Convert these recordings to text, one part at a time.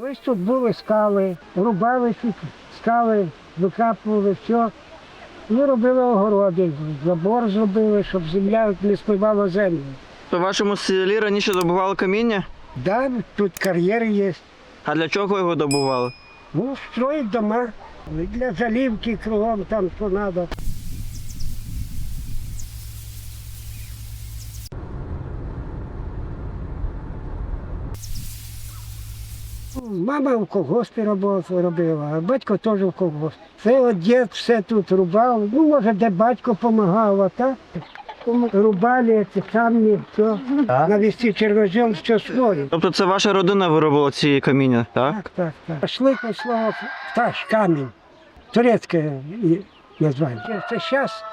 Колись тут були скали, рубали скали, викапували, все. Ми робили огороди, забор зробили, щоб земля не спливала землю. У вашому селі раніше добували каміння? Да, тут кар'єри є. А для чого його добували? Ну, строїть дома. Для залівки кругом там що треба. Мама в колгоспі робила, а батько теж в колгоспі. Це от дід все тут рубав. Ну, може, де батько допомагав, а так. Рубали ці камні, все. Навести чорнозем, все своє. Тобто це ваша родина виробила ці каміння, так? Так, так, так. Пошли по слово пташ, камінь. Турецьке названня. Це зараз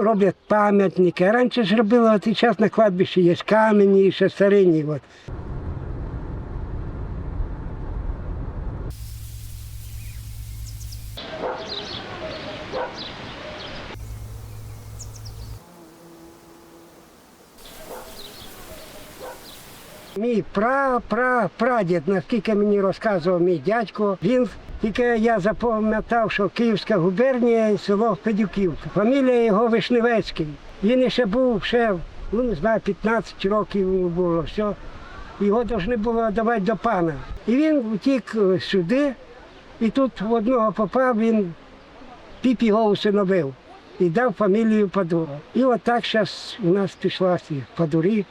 роблять пам'ятники. Раніше ж робили, і зараз на кладбищі є камені і ще старинні. От. Мій пра, пра, прадід, наскільки мені розказував мій дядько, він тільки я запам'ятав, що Київська губернія село Педюківка. Фамілія його Вишневецький. Він ще був ще, ну не знаю, 15 років було все. Його повинні було давати до пана. І він втік е, сюди, і тут в одного попав, він піп його усиновив і дав фамілію Падура. І отак зараз у нас пішла падурі.